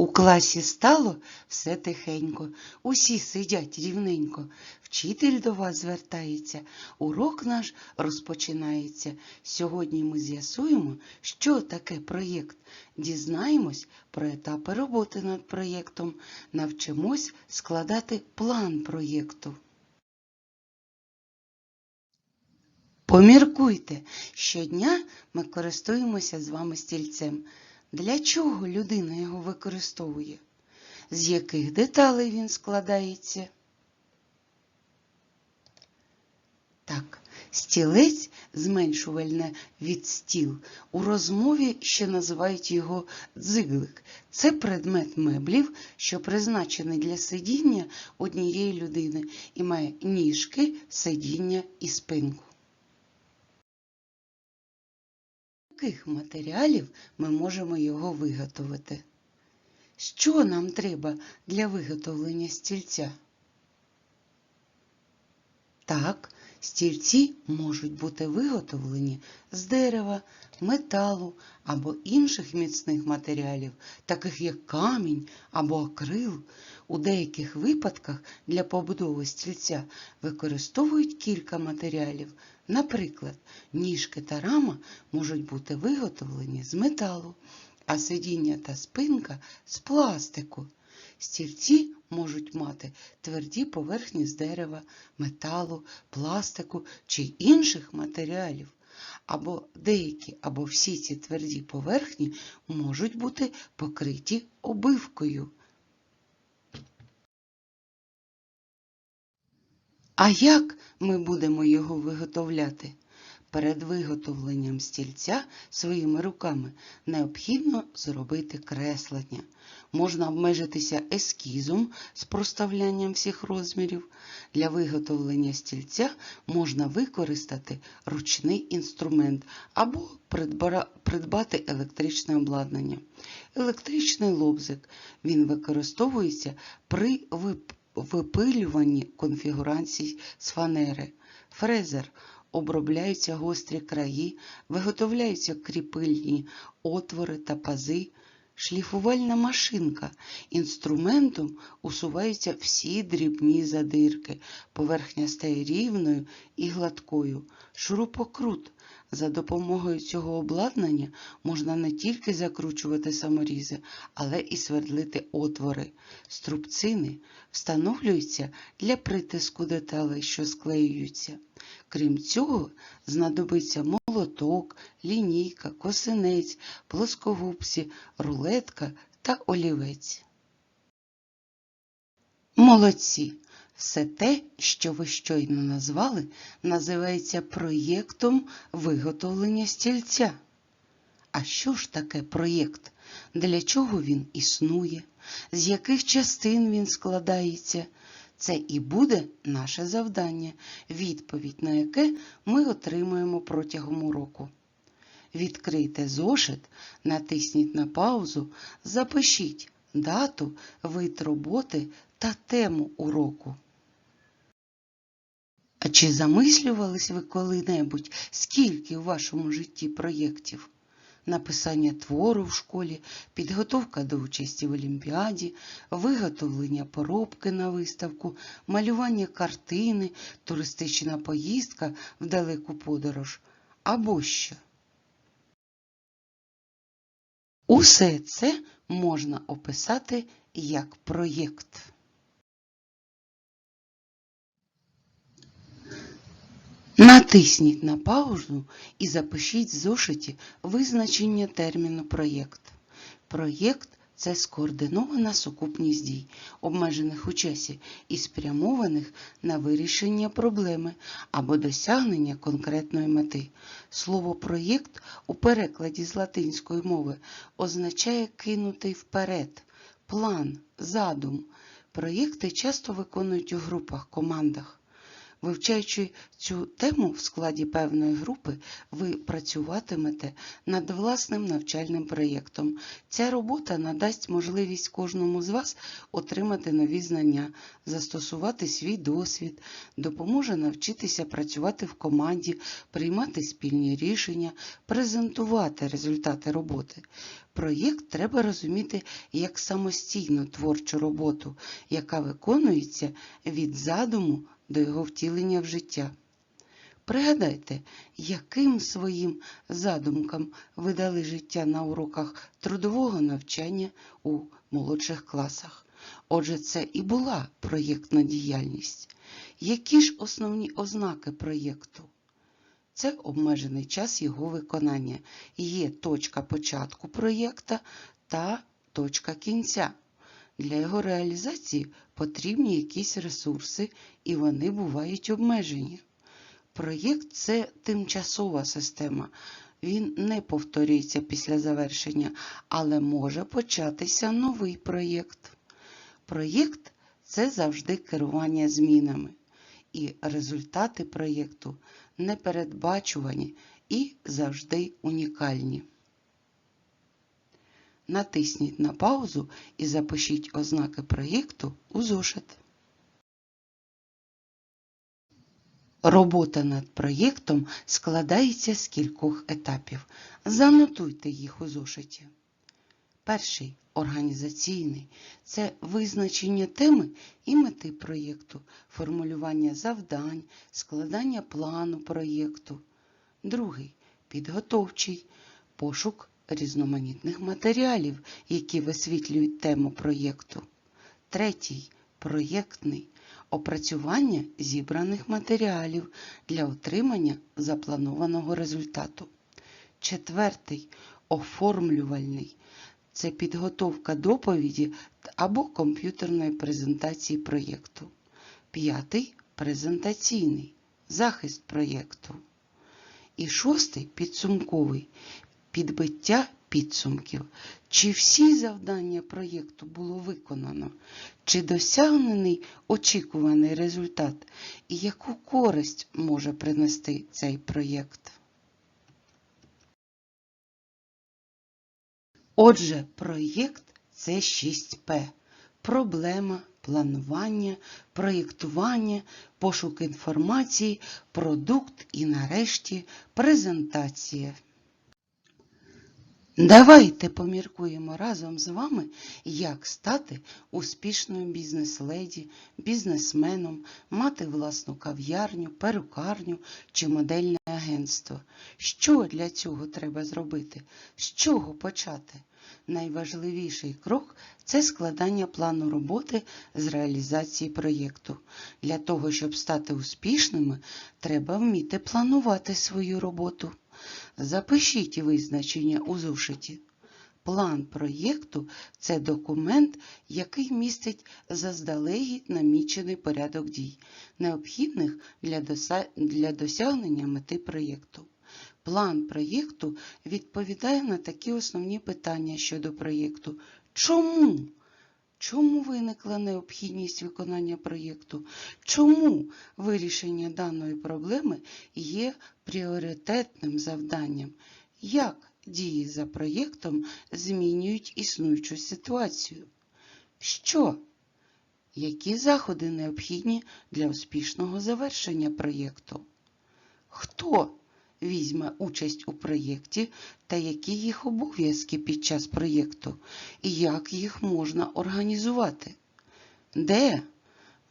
У класі стало все тихенько, усі сидять рівненько. Вчитель до вас звертається, урок наш розпочинається. Сьогодні ми з'ясуємо, що таке проєкт. Дізнаємось про етапи роботи над проєктом, навчимось складати план проєкту. Поміркуйте, щодня ми користуємося з вами стільцем. Для чого людина його використовує? З яких деталей він складається? Так, стілець зменшувальне від стіл. У розмові ще називають його дзиглик. Це предмет меблів, що призначений для сидіння однієї людини і має ніжки, сидіння і спинку. Яких матеріалів ми можемо його виготовити? Що нам треба для виготовлення стільця? Так, стільці можуть бути виготовлені з дерева, металу або інших міцних матеріалів, таких як камінь або акрил. У деяких випадках для побудови стільця використовують кілька матеріалів. Наприклад, ніжки та рама можуть бути виготовлені з металу, а сидіння та спинка з пластику. Стільці можуть мати тверді поверхні з дерева, металу, пластику чи інших матеріалів. Або деякі або всі ці тверді поверхні можуть бути покриті обивкою. А як ми будемо його виготовляти? Перед виготовленням стільця своїми руками необхідно зробити креслення. Можна обмежитися ескізом з проставлянням всіх розмірів. Для виготовлення стільця можна використати ручний інструмент або придбати електричне обладнання. Електричний лобзик він використовується при випилюванні конфігурацій з фанери. Фрезер обробляються гострі краї, виготовляються кріпильні отвори та пази. Шліфувальна машинка. Інструментом усуваються всі дрібні задирки. Поверхня стає рівною і гладкою. Шурупокрут. За допомогою цього обладнання можна не тільки закручувати саморізи, але і свердлити отвори. Струбцини встановлюються для притиску деталей, що склеюються. Крім цього, знадобиться молоток, лінійка, косинець, плоскогубці, рулетка та олівець. Молодці! Все те, що ви щойно назвали, називається проєктом виготовлення стільця. А що ж таке проєкт? Для чого він існує? З яких частин він складається? Це і буде наше завдання, відповідь на яке ми отримаємо протягом уроку. Відкрийте зошит, натисніть на паузу, запишіть дату, вид роботи та тему уроку. А чи замислювались ви коли-небудь, скільки в вашому житті проєктів? Написання твору в школі, підготовка до участі в олімпіаді, виготовлення поробки на виставку, малювання картини, туристична поїздка в далеку подорож або що. Усе це можна описати як проєкт. Натисніть на паузу і запишіть в зошиті визначення терміну проєкт. Проєкт це скоординована сукупність дій, обмежених у часі і спрямованих на вирішення проблеми або досягнення конкретної мети. Слово проєкт у перекладі з латинської мови означає кинутий вперед, план, задум. Проєкти часто виконують у групах, командах. Вивчаючи цю тему в складі певної групи, ви працюватимете над власним навчальним проєктом. Ця робота надасть можливість кожному з вас отримати нові знання, застосувати свій досвід, допоможе навчитися працювати в команді, приймати спільні рішення, презентувати результати роботи. Проєкт треба розуміти як самостійну творчу роботу, яка виконується від задуму до його втілення в життя. Пригадайте, яким своїм задумкам ви дали життя на уроках трудового навчання у молодших класах. Отже, це і була проєктна діяльність. Які ж основні ознаки проєкту? Це обмежений час його виконання. Є точка початку проєкта та точка кінця. Для його реалізації потрібні якісь ресурси, і вони бувають обмежені. Проєкт це тимчасова система. Він не повторюється після завершення, але може початися новий проєкт. Проєкт це завжди керування змінами, і результати проєкту непередбачувані і завжди унікальні. Натисніть на паузу і запишіть ознаки проєкту у зошит. Робота над проєктом складається з кількох етапів. Занотуйте їх у зошиті. Перший організаційний це визначення теми і мети проєкту, формулювання завдань, складання плану проєкту. Другий підготовчий пошук різноманітних матеріалів, які висвітлюють тему проєкту. Третій проєктний опрацювання зібраних матеріалів для отримання запланованого результату. Четвертий оформлювальний це підготовка доповіді або комп'ютерної презентації проєкту. П'ятий презентаційний захист проєкту. І шостий підсумковий підбиття підсумків. Чи всі завдання проєкту було виконано, чи досягнений очікуваний результат, і яку користь може принести цей проєкт. Отже, проєкт це 6П. Проблема, планування, проєктування, пошук інформації, продукт і нарешті презентація. Давайте поміркуємо разом з вами, як стати успішною бізнес-леді, бізнесменом, мати власну кав'ярню, перукарню чи модельне агентство. Що для цього треба зробити? З чого почати? Найважливіший крок це складання плану роботи з реалізації проєкту. Для того, щоб стати успішними, треба вміти планувати свою роботу. Запишіть визначення у зошиті. План проєкту це документ, який містить заздалегідь намічений порядок дій, необхідних для досягнення мети проєкту. План проєкту відповідає на такі основні питання щодо проєкту. Чому? Чому виникла необхідність виконання проєкту? Чому вирішення даної проблеми є пріоритетним завданням? Як дії за проєктом змінюють існуючу ситуацію? Що? Які заходи необхідні для успішного завершення проєкту? Хто візьме участь у проєкті та які їх обов'язки під час проєкту і як їх можна організувати? Де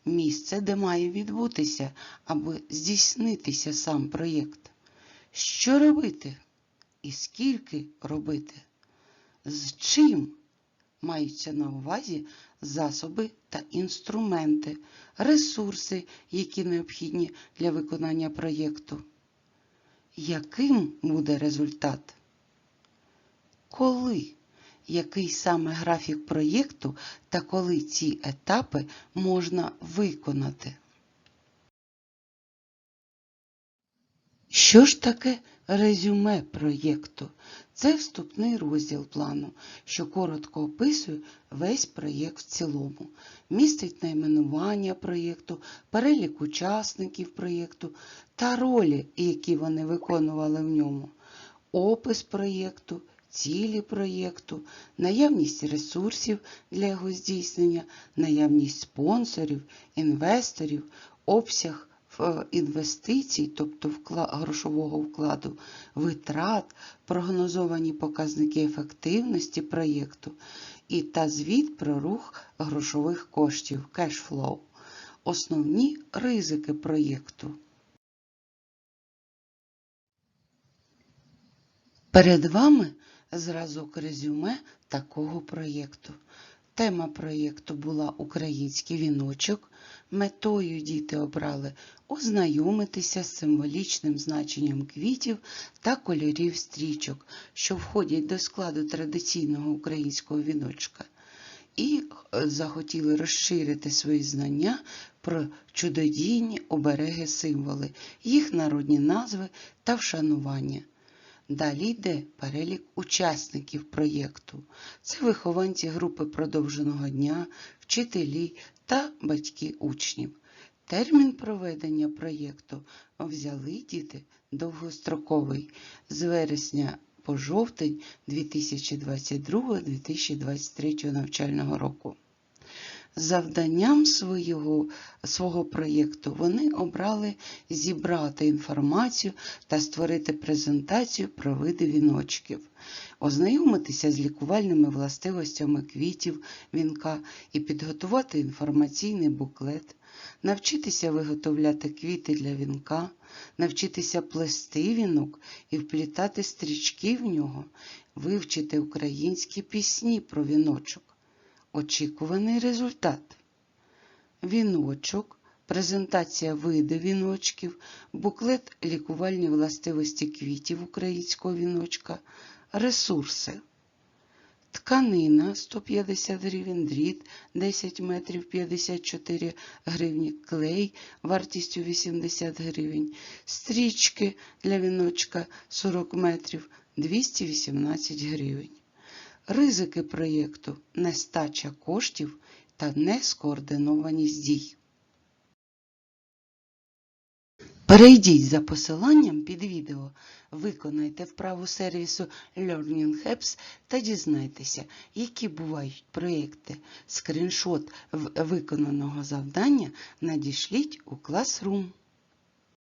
місце, де має відбутися аби здійснитися сам проєкт? Що робити і скільки робити? З чим маються на увазі засоби та інструменти, ресурси, які необхідні для виконання проєкту? Яким буде результат? Коли? Який саме графік проєкту та коли ці етапи можна виконати? Що ж таке резюме проєкту? Це вступний розділ плану, що коротко описує весь проєкт в цілому, містить найменування проєкту, перелік учасників проєкту та ролі, які вони виконували в ньому, опис проєкту, цілі проєкту, наявність ресурсів для його здійснення, наявність спонсорів, інвесторів, обсяг інвестицій, тобто грошового вкладу, витрат, прогнозовані показники ефективності проєкту і та звіт про рух грошових коштів flow. Основні ризики проєкту. Перед вами зразок резюме такого проєкту. Тема проєкту була Український віночок. Метою діти обрали ознайомитися з символічним значенням квітів та кольорів стрічок, що входять до складу традиційного українського віночка. І е, захотіли розширити свої знання про чудодійні обереги символи, їх народні назви та вшанування. Далі йде перелік учасників проєкту. Це вихованці групи продовженого дня, вчителі та батьки учнів. Термін проведення проєкту взяли діти довгостроковий з вересня по жовтень 2022-2023 навчального року. Завданням свого, свого проєкту. Вони обрали зібрати інформацію та створити презентацію про види віночків, ознайомитися з лікувальними властивостями квітів вінка і підготувати інформаційний буклет, навчитися виготовляти квіти для вінка, навчитися плести вінок і вплітати стрічки в нього, вивчити українські пісні про віночок. Очікуваний результат. Віночок, презентація виду віночків, буклет лікувальні властивості квітів українського віночка, ресурси. Тканина 150 гривень, дріт 10 метрів 54 гривні, клей вартістю 80 гривень, стрічки для віночка 40 метрів 218 гривень. Ризики проєкту нестача коштів та нескоординованість дій. Перейдіть за посиланням під відео, виконайте вправу сервісу Learning Apps та дізнайтеся, які бувають проєкти. Скріншот виконаного завдання надішліть у Classroom.